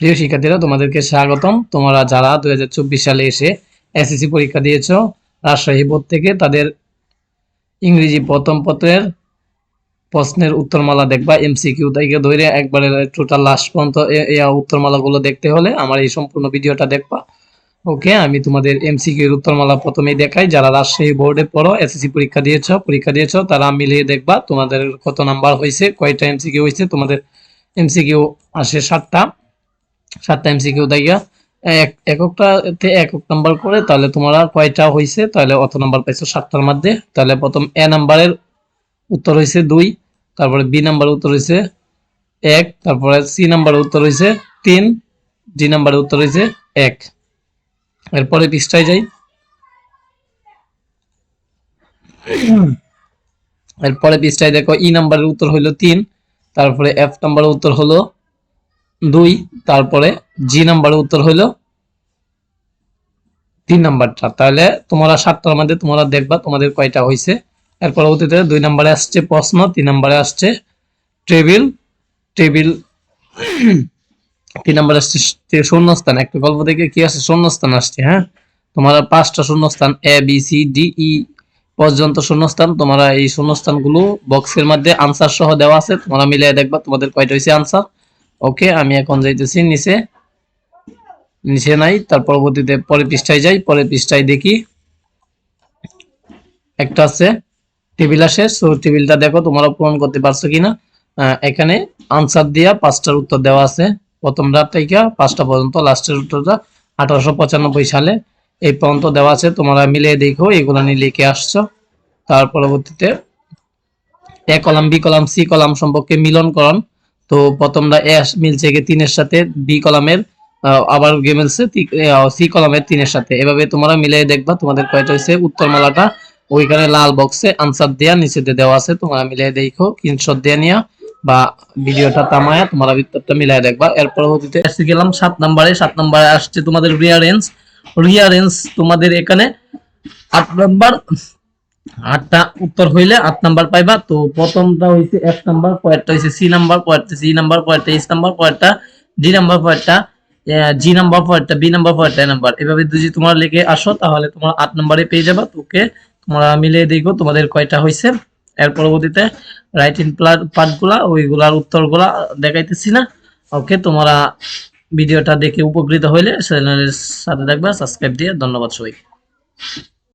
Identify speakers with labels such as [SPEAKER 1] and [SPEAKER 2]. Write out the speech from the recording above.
[SPEAKER 1] প্রিয় শিক্ষার্থীরা, তোমাদেরকে স্বাগতম। তোমরা যারা দুই হাজার চব্বিশ সালে এসে এসএসসি পরীক্ষা দিয়েছ, রাজশাহী বোর্ড থেকে তাদের ইংরেজি প্রথম পত্রের প্রশ্নের উত্তরমালা দেখবা, এমসিকিউ থেকে ধরে একবারে টোটাল লাস্ট পর্যন্ত উত্তরমালাগুলো দেখতে হলে আমার এই সম্পূর্ণ ভিডিওটা দেখবা। ওকে, আমি তোমাদের এমসিকিউ এর উত্তরমালা প্রথমেই দেখাই। যারা রাজশাহী বোর্ডে পড়ো, এসএসসি পরীক্ষা দিয়েছ পরীক্ষা দিয়েছ, তারা মিলিয়ে দেখবা তোমাদের কত নাম্বার হয়েছে কয়টা এমসিকিউ হয়েছে তোমাদের এমসিকিউ আসে সাতটা। সাতটা এমসিকিউ দাইয়া এক এককটাতে একক নাম্বার করে, তাহলে তোমরা কয়টা হয়েছে তাহলে অত নাম্বার পাইছো সাতটার মধ্যে। তাহলে প্রথম এ নাম্বারের উত্তর হয়েছে দুই, তারপরে বি নাম্বারের উত্তর হয়েছে এক, তারপরে সি নাম্বারের উত্তর হয়েছে তিন, ডি নাম্বারের উত্তর হয়েছে এক। এরপরে পৃষ্ঠায় যাই। এরপরে পৃষ্ঠায় দেখো ই নাম্বারের উত্তর হইল তিন, তারপরে এফ নাম্বারের উত্তর হলো দুই, তারপরে জি নাম্বারের উত্তর হইল তিন নাম্বারটা তাহলে তোমরা সাতটার মধ্যে তোমরা দেখবা তোমাদের কয়টা হয়েছে এর পরবর্তীতে দুই নাম্বারে আসছে প্রশ্ন, তিন নাম্বারে আসছে টেবিল টেবিল তিন নম্বরে আসছে শূন্যস্থান। একটা গল্প থেকে কি আছে? শূন্যস্থান আসছে হ্যাঁ? তোমরা পাঁচটা শূন্যস্থান A B C D E পর্যন্ত শূন্যস্থান। তোমরা এই শূন্যস্থানগুলো বক্সের মধ্যে আনসার সহ দেওয়া আছে। তোমরা মিলিয়ে দেখবা তোমাদের কয়টা হয়েছে আনসার ওকে আমি এখন যাইতেছি নিচে। নিচে নাই, তার পরবর্তীতে পরের পৃষ্ঠায় যাই, পরের পৃষ্ঠায় দেখি। একটা আছে, টেবিল আসে সো টেবিলটা দেখো, তোমরা পূরণ করতে পারছ কিনা। এখানে আনসার দিয়া পাঁচটার উত্তর দেওয়া আছে। প্রথম রাত থেকে পাঁচটা পর্যন্ত লাস্টের উত্তরটা আঠারোশো পঁচানব্বই সালে। এই পর্যন্ত দেওয়া আছে, তোমরা মিলিয়ে দেখো, এগুলো নিয়ে লিখে আসছো। তার পরবর্তীতে, A column, B column, C column সম্পর্কে মিলনকরণ। তো প্রথমটা এ মিলছে গিয়ে তিনের সাথে, বি কলামের আবার গিয়ে মিলছে সি কলামের তিনের সাথে। এভাবে তোমরা মিলিয়ে দেখবা, তোমাদের কয়টা হয়েছে উত্তরমালাটা, ওইখানে লাল বক্সে আনসার দেয়া নিচেতে দেওয়া আছে, তোমরা মিলিয়ে দেখো স্ক্রিনশট দিয়ে নিয়া, বা ভিডিওটা থামায়া তোমরা উত্তরটা মিলিয়ে দেখবা। এর পরবর্তীতে এসে গেলাম সাত নম্বরে সাত নম্বরে আসছে তোমাদের রিয়ারেন্স রিয়ারেন্স তোমাদের এখানে আট নাম্বার আটটা উত্তর হইলে আট নাম্বার পাইবা। তো প্রথমটা হইছে এক নাম্বার, পরেরটা হইছে সি নাম্বার, পরেরটা সি নাম্বার, পরেরটা এস নাম্বার, পরেরটা ডি নাম্বার, পরেরটা জি নাম্বার, পরেরটা বি নাম্বার, পরেরটা নাম্বার। এভাবে যদি তোমরা লিখে আসো, তাহলে তোমরা আট নাম্বারে পেয়ে যাবা। তোকে তোমরা মিলিয়ে দেখো তোমাদের কয়টা হয়েছে এর পরবর্তীতে রাইট ইন পার্টগুলা ওইগুলার উত্তরগুলা দেখাইতেছি না। ওকে, তোমরা ভিডিওটা দেখে উপকৃত হইলে চ্যানেলের সাথে থাকবা। সাবস্ক্রাইব দিয়ে ধন্যবাদ সবাইকে।